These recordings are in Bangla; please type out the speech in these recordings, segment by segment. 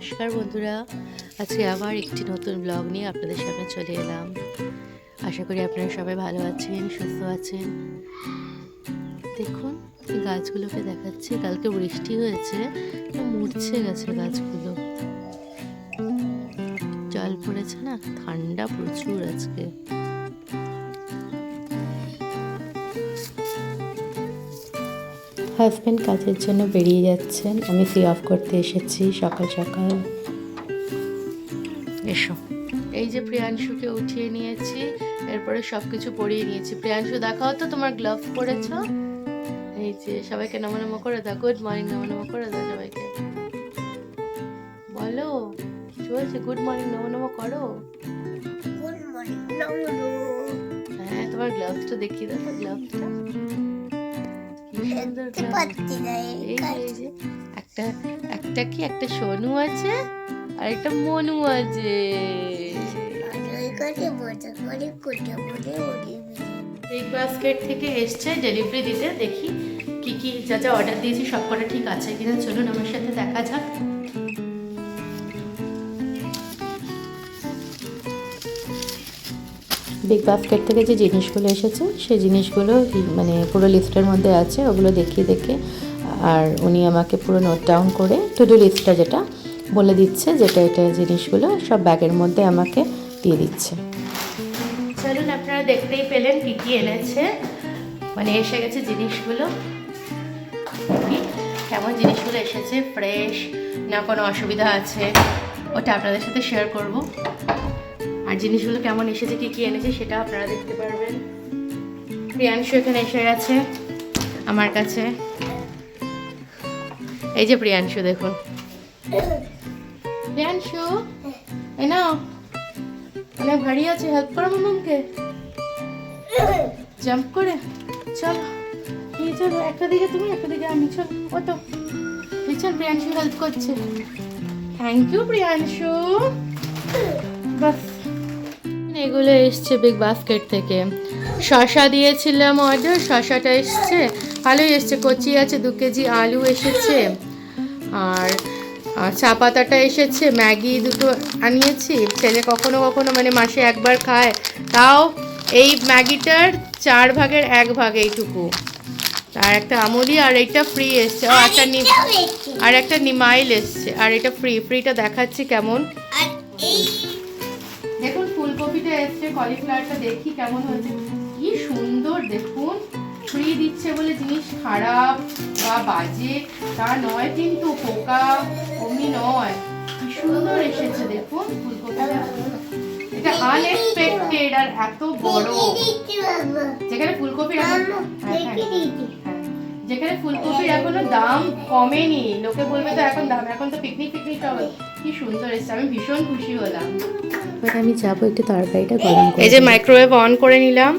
নমস্কার বন্ধুরা। আজকে আবার একটি নতুন ব্লগ নিয়ে আপনাদের সামনে চলে এলাম। আশা করি আপনারা সবাই ভালো আছেন, সুস্থ আছেন। দেখুন গাছগুলোকে দেখাচ্ছি। কালকে বৃষ্টি হয়েছে মরছে গেছে গাছগুলো। জল পড়েছে না, ঠান্ডা প্রচুর আজকে। হাজব্যান্ড কাজের জন্য বেরিয়ে যাচ্ছেন। আমি সি অফ করতে এসেছি সকাল সকাল। এসো। এই যে প্রিয়াংশুকে উঠিয়ে নিয়েছি এরপরে সব কিছু পরিয়ে নিয়েছি। প্রিয়াংশু দেখাও তো তোমার গ্লাভস পরেছো? এই যে সবাইকে নমো নমো করে দাও। গুড মর্নিং নমো নমো করে দাও সবাইকে। বলো কি বলছে গুড মর্নিং নমো নমো করো। গুড মর্নিং নমস্কার হ্যাঁ তোমার গ্লাভসটা দেখিয়ে দাও তো গ্লাভসটা সুন্দর এই এই। এই একটা একটা কি একটা সোনু আছে আর একটা মনু আছে। বিগ বাস্কেট থেকে এসছে ডেলিভারি দিতে দেখি কি কি যা যা অর্ডার দিয়েছি সব কটা ঠিক আছে কিনা। চলুন আমার সাথে দেখা যাক। বিগ বাস্কেট থেকে যে জিনিসগুলো এসেছে, সেই জিনিসগুলো মানে পুরো লিস্টের মধ্যে আছে, ওগুলো দেখিয়ে দেখে, আর উনি আমাকে পুরো নোট ডাউন করে টু ডু লিস্টটা যেটা বলে দিচ্ছে, যেটা এটা জিনিসগুলো সব ব্যাগের মধ্যে আমাকে দিয়ে দিচ্ছে। চলুন, আপনারা দেখতেই পেলেন কি কি এনেছে। মানে এসে গেছে জিনিসগুলো। কেমন জিনিসগুলো এসেছে ফ্রেশ না কোনো অসুবিধা আছে, ওটা আপনাদের সাথে শেয়ার করব। আর জিনিসগুলো কেমন এসেছে, কি কি এনেছে সেটা আপনারা দেখতে পারবেন। প্রিয়াংশু এখানে এসে গেছে আমার কাছে। এই যে প্রিয়াংশু, দেখুন। প্রিয়াংশু এ নাও। অনেক ভারী আছে হেল্প করো মামাকে জাম্প করে, চলো। এই চলো, একটা দিকে তুমি, একটা দিকে আমি, চল। ওটো চল প্রিয়াংশু হেল্প করছে। Thank you Priyanshu. এগুলো এসছে বিগ বাস্কেট থেকে। শশা দিয়েছিলাম অর্ডার শশাটা এসছে। ভালোই এসছে কচি আছে দু কেজি আলু এসেছে। আর চা পাতাটা এসেছে ম্যাগি দুটো আনিয়েছি। ছেলে কখনো কখনো মানে মাসে একবার খায়। তাও এই ম্যাগিটার চার ভাগের এক ভাগ এইটুকু। আর একটা আমুলি আর এইটা ফ্রি এসছে। ও একটা আর একটা নিমাইল এসছে। আর এটা ফ্রি ফ্রিটা দেখাচ্ছি কেমন। দেখুন ফুলকপিটা এসছে কলিফ্লাওয়ারটা দেখি কেমন হয়েছে। কি সুন্দর দেখুন ফ্রি দিচ্ছে বলে জিনিস খারাপ বা বাজে তা নয় কিন্তু পোকা অমনি নয়। কি সুন্দর এসেছে দেখুন ফুলকপিটা। এটা আনএক্সপেক্টেড আর এত বড়। যেখানে ফুলকপির এখন হ্যাঁ, হ্যাঁ, হ্যাঁ। যেখানে ফুলকপির এখনও দাম কমেনি লোকে বলবে তো এখন দাম এখন তো পিকনিক পিকনিক হবে। কি সুন্দর এসেছে আমি ভীষণ খুশি হলাম। এবার আমি যাব একটু তরকারিটা গরম করে এই যে মাইক্রোওয়েভ অন করে নিলাম।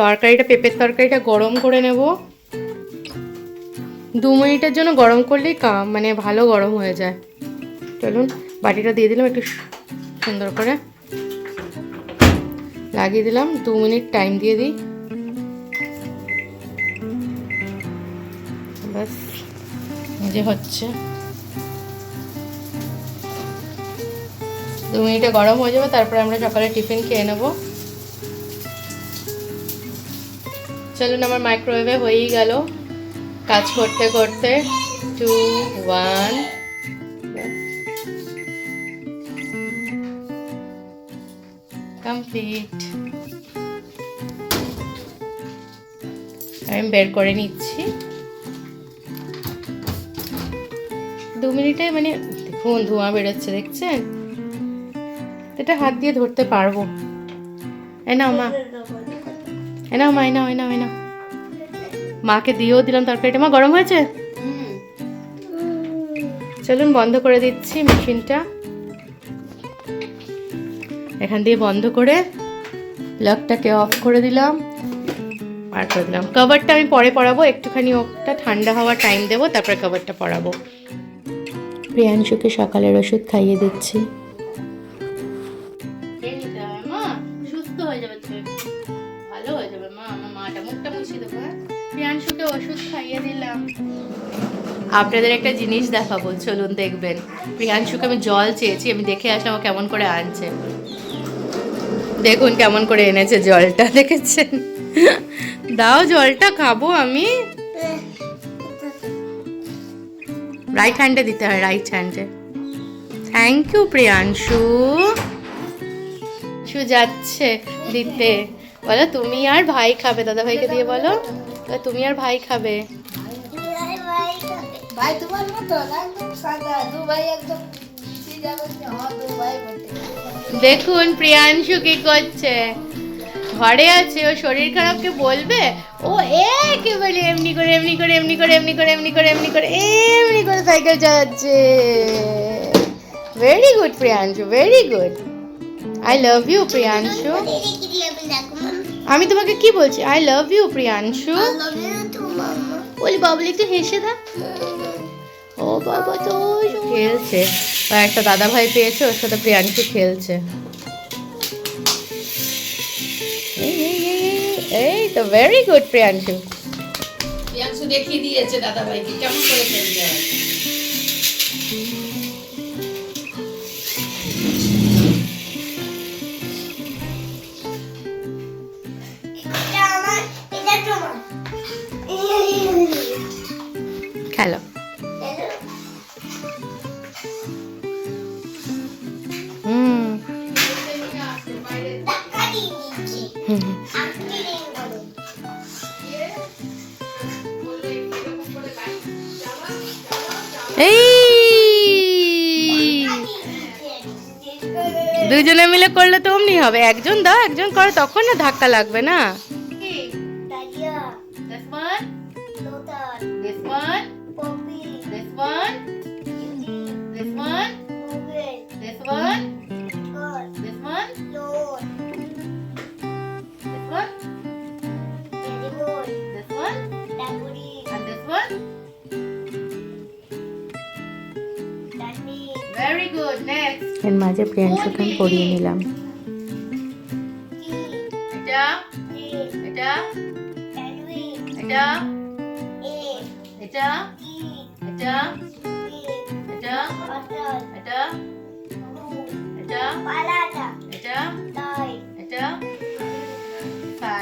তরকারিটা পেঁপের তরকারিটা গরম করে নেব। দু মিনিটের জন্য গরম করলেই কাম মানে ভালো গরম হয়ে যায়। চলুন বাটিটা দিয়ে দিলাম একটু সুন্দর করে। লাগিয়ে দিলাম দু মিনিট টাইম দিয়ে দিই। ব্যাস যে হচ্ছে। দু মিনিটে গরম হয়ে যাবে, তারপরে আমরা সকালে টিফিন খেয়ে নেব। চলুন, আমার মাইক্রোওয়েভে হয়েই গেল। কাজ করতে করতে টু ওয়ান কমপ্লিট আমি বের করে নিচ্ছি। দু মিনিটে মানে ধোঁয়া বেরোচ্ছে, দেখছেন? এটা হাত দিয়ে ধরতে পারব। এ নাও মা। এ নাও মা এ নাও এ নাও এ মাকে দিয়েও দিলাম তরকারিটা। মা, গরম হয়েছে? চলুন বন্ধ করে দিচ্ছি মেশিনটা। এখান দিয়ে বন্ধ করে লকটাকে অফ করে দিলাম আর করে দিলাম। কভারটা আমি পরে পরাবো, একটুখানি ওটা ঠান্ডা হওয়ার টাইম দেবো, তারপরে কভারটা পরাবো। প্রিয়াংশুকে সকালের ওষুধ খাইয়ে দিচ্ছি। আপনাদের একটা জিনিস দেখাবো, চলুন দেখবেন। প্রিয়াংশুকে আমি জল চেয়েছি, আমি দেখে আসলাম কেমন করে আনছে। দেখুন কেমন করে এনেছে জলটা, দেখেছেন? দাও জলটা, খাব আমি। রাইট হ্যান্ডে দিতে হয় রাইট হ্যান্ডে থ্যাংক ইউ প্রিয়াংশু। শু যাচ্ছে দিতে। বলো, তুমি আর ভাই খাবে দাদা ভাইকে দিয়ে বলো, তুমি আর ভাই খাবে। ভাই তোমার মতো একদম সাদা একদম দেখুন প্রিয়াংশু কি করছে? ঘরে আছে ও শরীর খারাপকে বলবে? ও একেবারে এমনি করে এমনি করে এমনি করে এমনি করে এমনি করে এমনি করে এমনি করে সাইকেল চালাচ্ছে। Very good Priyanshu very good I love you Priyanshu. আমি তোমাকে কি বলছি? I love you Priyanshu. বলি বাবলি একটু হেসে ও বাবা তো খেলছে। আর একটা দাদা ভাই পেয়েছে ওর সাথে প্রিয়াংশু খেলছে। এই, তো ভেরি গুড প্রিয়াংশু প্রিয়াংশু দেখিয়ে দিয়েছে দাদা ভাইকে কেমন করে খেলতে হয়? খেলো। হবে একজন দাও একজন করে তখন না ধাক্কা লাগবে না Very good. Next. এর মাঝে প্রিয়াংশুকে পড়িয়ে নিলাম এটা এটা এটা এটা এটা এটা এটা এটা পালাটা এটা এটা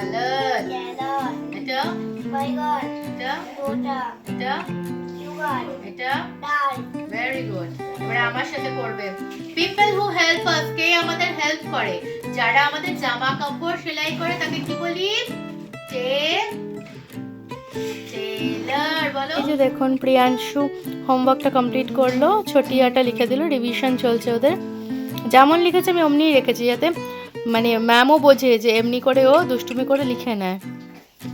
জ্যালার এটা বাইগন এটা এটা এটা? ডাল ভেরি গুড এবারে আমার সাথে করবে। পিপল হু হেল্প আস কে আমাদের হেল্প করে? যারা আমাদের জামা কাপড় সেলাই করে তাকে কি বলি? এই যে দেখুন প্রিয়াংশু হোমওয়ার্কটা কমপ্লিট করল ছটিয়াটা লিখে দিল রিভিশন চলছে ওদের। যেমন লিখেছে আমি অমনিই রেখেছি যাতে মানে ম্যামও বোঝে যে এমনি করে ও দুষ্টুমি করে লিখে নেয়।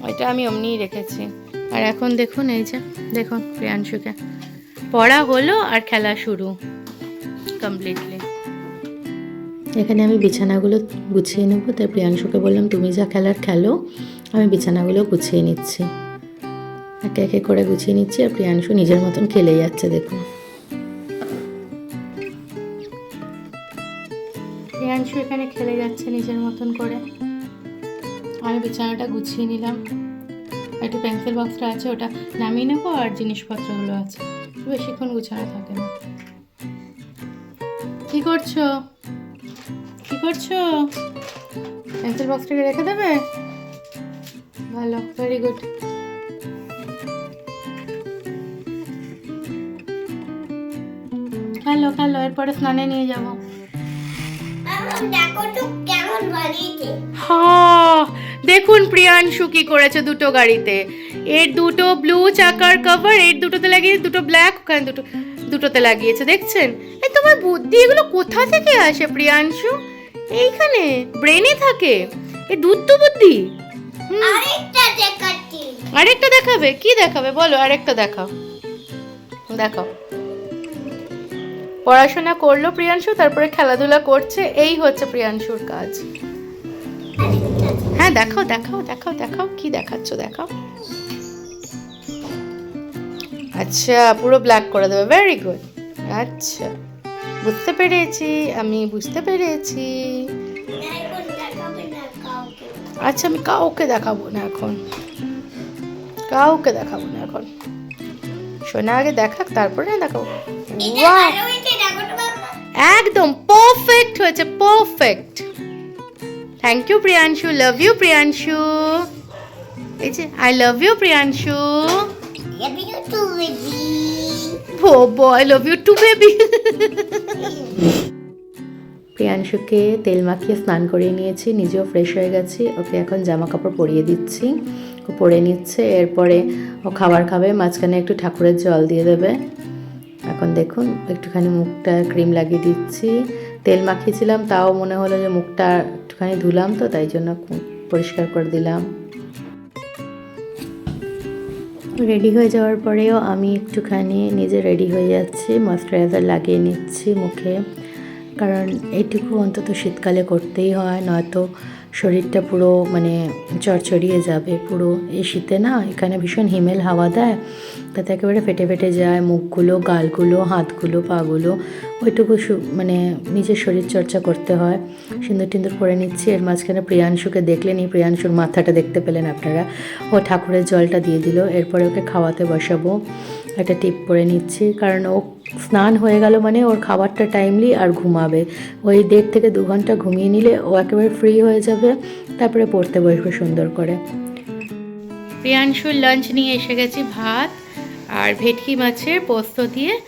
ওইটা আমি অমনিই রেখেছি। আর এখন দেখুন এই যে দেখুন প্রিয়াংশুকে। পড়া হলো আর খেলা শুরু কমপ্লিটলি এখানে আমি বিছানাগুলো গুছিয়ে নেব তাই প্রিয়াংশুকে বললাম তুমি যা খেলার খেলো আমি বিছানাগুলো গুছিয়ে নিচ্ছি। একে একে করে গুছিয়ে নিচ্ছি আর প্রিয়াংশু নিজের মতন খেলে যাচ্ছে দেখুন। প্রিয়াংশু এখানে খেলে যাচ্ছে নিজের মতন করে। আমি বিছানাটা গুছিয়ে নিলাম। একটু পেন্সিল বক্সটা আছে ওটা নামিয়ে নেব আর জিনিসপত্রগুলো আছে। বেশিক্ষণ গুছানো থাকে না। কি করছ? কি করছ? পেন্সিল বক্সটাকে রেখে দেবে? ভালো ভেরি গুড খেলো খেলো এরপরে স্নানে নিয়ে যাব। দেখো তো কেমন বানিয়েছে। হ্যাঁ দেখুন প্রিয়াংশু কি করেছে দুটো গাড়িতে। এর দুটো ব্লু চাকার কভার এর দুটোতে লাগিয়েছে দুটো ব্ল্যাক ওখানে দুটো দুটোতে লাগিয়েছে দেখছেন? এই তোমার বুদ্ধি এগুলো কোথা থেকে আসে প্রিয়াংশু এইখানে ব্রেনে থাকে। এ দুধ বুদ্ধি। আরেকটা দেখাচ্ছি। আরেকটা দেখাবে? কি দেখাবে? বলো আরেকটা দেখাও। দেখাও। পড়াশোনা করল প্রিয়াংশু তারপরে খেলাধুলা করছে এই হচ্ছে প্রিয়াংশুর কাজ। দেখাও দেখাও দেখাও দেখাও কি দেখাচ্ছ দেখাও। আচ্ছা পুরো ব্ল্যাক করে দেবে ভেরি গুড আচ্ছা বুঝতে পেরেছি আমি বুঝতে পেরেছি। আচ্ছা আমি কাউকে দেখাবো না এখন। কাউকে দেখাবো না এখন। সোনা আগে দেখাক তারপরে না দেখাবো। একদম পারফেক্ট হয়েছে perfect thank you Priyanshu love you Priyanshu এই যে I love you Priyanshu Love you too, boy love you too baby প্রিয়াংশুকে তেল মাখিয়ে স্নান করিয়ে নিয়েছি নিজেও ফ্রেশ হয়ে গেছি। ওকে এখন জামা কাপড় পরিয়ে দিচ্ছি। ও পরে নিচ্ছে এরপরে ও খাবার খাবে মাঝখানে একটু ঠাকুরের জল দিয়ে দেবে। এখন দেখুন একটুখানি মুখটা ক্রিম লাগিয়ে দিচ্ছি। তেল মাখিয়েছিলাম তাও মনে হলো যে মুখটা একটুখানি ধুলাম তো, তাই জন্য পরিষ্কার করে দিলাম। রেডি হয়ে যাওয়ার পরেও আমি একটুখানি নিজে রেডি হয়ে যাচ্ছি, ময়শ্চারাইজার লাগিয়ে নিচ্ছি মুখে। কারণ এইটুকু অন্তত শীতকালে করতেই হয়, নয়তো শরীরটা পুরো মানে চড়চড়িয়ে যাবে পুরো। এই শীতে না, এখানে ভীষণ হিমেল হাওয়া দেয় তাতে একেবারে ফেটে ফেটে যায়, মুখগুলো, গালগুলো, হাতগুলো, পাগুলো, ওইটুকু মানে নিজের শরীর চর্চা করতে হয়। সিঁদুর টিন্দুর পরে নিচ্ছি, এর মাঝখানে প্রিয়াংশুকে দেখলেন প্রিয়াংশুর মাথাটা দেখতে পেলেন আপনারা। ও ঠাকুরের জলটা দিয়ে দিল, এরপরে ওকে খাওয়াতে বসাবো। একটা টিপ করে নিচ্ছি, কারণ ও স্নান হয়ে গেল মানে ওর খাবারটা টাইমলি আর ঘুমাবে। ওই দেড় থেকে দু ঘণ্টা ঘুমিয়ে নিলে ও একেবারে ফ্রি হয়ে যাবে, তারপরে পড়তে বসবে সুন্দর করে। প্রিয়াংশুর লাঞ্চ নিয়ে এসে গেছি ভাত আর ভেটকি মাছের পোস্ত দিয়ে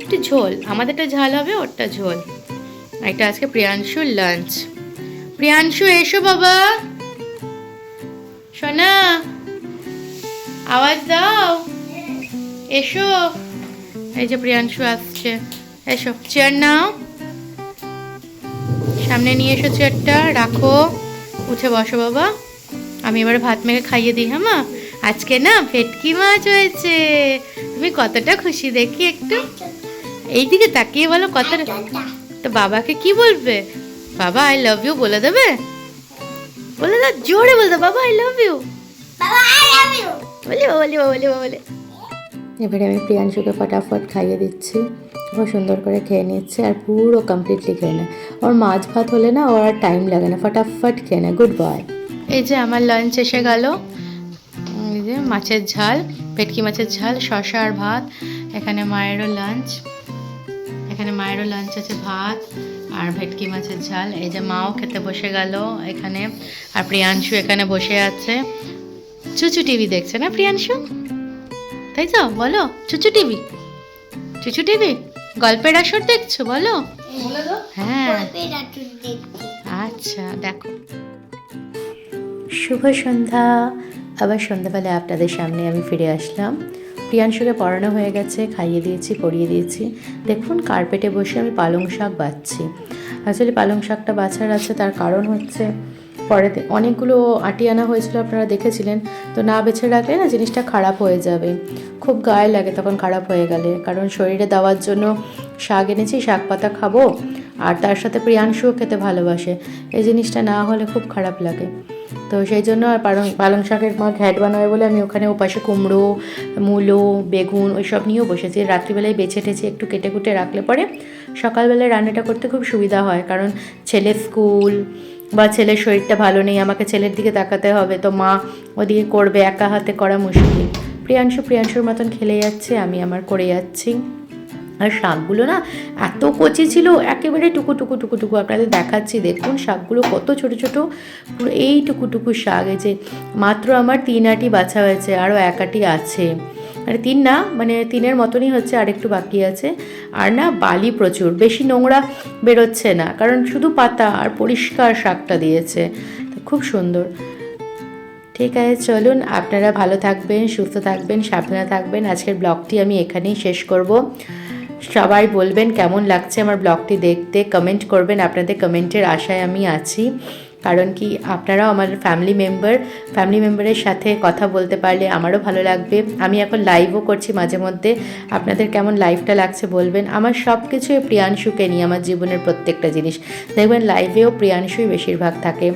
একটু ঝোল। আমাদেরটা ঝাল হবে, ওরটা ঝোল। এটা আজকে প্রিয়াংশুর লাঞ্চ প্রিয়াংশু, এসো বাবা। সোনা, আওয়াজ দাও। এসো। এই যে প্রিয়াংশু আসছে। এসো চেয়ার নাও। সামনে নিয়ে এসো চেয়ারটা রাখো। উঠে বসো বাবা। আমি এবারে ভাত মেখে খাইয়ে দিই হ্যাঁ মা? আজকে না ভেটকি মাছ হয়েছে। তুমি কতটা খুশি দেখি একটু। এইদিকে তাকিয়ে বলো কতটা। তো বাবাকে কি বলবে? বাবা আই লাভ ইউ বলে দেবে? বলে দাও জোরে বলে দাও বাবা আই লাভ ইউ বলি বলি বলি বলি। এবারে আমি প্রিয়াংশুকে ফটাফট খাইয়ে দিচ্ছি। ও সুন্দর করে খেয়ে নিচ্ছে আর পুরো কমপ্লিটলি খেয়ে নেয়। ওর মাছ ভাত হলে না ওর আর টাইম লাগে না। ফটাফট খেয়ে নেয়। গুড বয় এই যে আমার লাঞ্চ এসে গেল। যে মাছের ঝাল ভেটকি মাছের ঝাল শসা আর ভাত এখানে মায়েরও লাঞ্চ এখানে মায়েরও লাঞ্চ আছে ভাত আর ভেটকি মাছের ঝাল। এই যে মাও খেতে বসে গেল এখানে আর প্রিয়াংশু এখানে বসে আছে। চুচু টিভি দেখছে না প্রিয়াংশু? তাই তো? বলো চুচু টিভি? চুচু টিভি? গল্পের আসর দেখছ? বলো। হ্যাঁ। আচ্ছা দেখো। শুভ সন্ধ্যা। আবার সন্ধ্যাবেলা আপনাদের সামনে আমি ফিরে আসলাম। প্রিয়াংশুকে পড়ানো হয়ে গেছে, খাইয়ে দিয়েছি পরিয়ে দিয়েছি। দেখুন, কার্পেটে বসে আমি পালং শাক বাছছি আসলে পালং শাকটা বাছার আছে, তার কারণ হচ্ছে পরেতে অনেকগুলো আটি আনা হয়েছিল, আপনারা দেখেছিলেন। তো না বেছে রাখলে না জিনিসটা খারাপ হয়ে যাবে। খুব গায়ে লাগে তখন খারাপ হয়ে গেলে। কারণ শরীরে দেওয়ার জন্য শাক এনেছি, শাক পাতা খাব, আর তার সাথে প্রিয়াংশুও খেতে ভালোবাসে। এই জিনিসটা না হলে খুব খারাপ লাগে। তো সেই জন্য আর পালং পালং শাকের মা ঘ্যাট বানাবে বলে আমি ওখানে ওপাশে কুমড়ো, মূলো, বেগুন ওইসব নিয়েও বসেছি। রাত্রিবেলায় বেছে টেছে একটু কেটে কুটে রাখলে পরে সকালবেলায় রান্নাটা করতে খুব সুবিধা হয়। কারণ ছেলে স্কুল বা ছেলের শরীরটা ভালো নেই, আমাকে ছেলের দিকে তাকাতে হবে। তো মা ওদিকে করবে, একা হাতে করা মুশকিল। প্রিয়াংশু, প্রিয়াংশুর মতন খেলে যাচ্ছে, আমি আমার করে যাচ্ছি। আর শাকগুলো না এত কচি ছিল, একেবারে টুকু টুকু টুকু টুকু। আপনাদের দেখাচ্ছি, দেখুন শাকগুলো কত ছোট ছোট। পুরো এই টুকু টুকু শাক যে মাত্র আমার তিন আটি বাছা হয়েছে, আরও এক আটি আছে। মানে তিন না মানে তিনের মতনই হচ্ছে আর একটু বাকি আছে। আর না, বালি প্রচুর, বেশি নোংরা বেরোচ্ছে না, কারণ শুধু পাতা আর পরিষ্কার শাকটা দিয়েছে। খুব সুন্দর। ঠিক আছে, চলুন, আপনারা ভালো থাকবেন, সুস্থ থাকবেন, সাবধানে থাকবেন। আজকের ব্লগটি আমি এখানেই শেষ করব। সবাই বলবেন কেমন লাগছে আমার ব্লগটি দেখতে কমেন্ট করবেন। আপনাদের কমেন্টের আশায় আমি আছি। কারণ কি, আপনারাও আমার ফ্যামিলি মেম্বার ফ্যামিলি মেম্বারের সাথে কথা বলতে পারলে আমারও ভালো লাগবে। আমি এখন লাইভও করছি মাঝে মধ্যে। আপনাদের কেমন লাইভটা লাগছে বলবেন। আমার সব কিছুই প্রিয়াংশুকে নিয়ে, আমার জীবনের প্রত্যেকটা জিনিস। দেখবেন লাইভেও প্রিয়াংশুই বেশিরভাগ থাকে।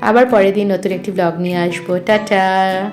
আবার পরের দিন নতুন একটি ব্লগ নিয়ে আসব। টাটা!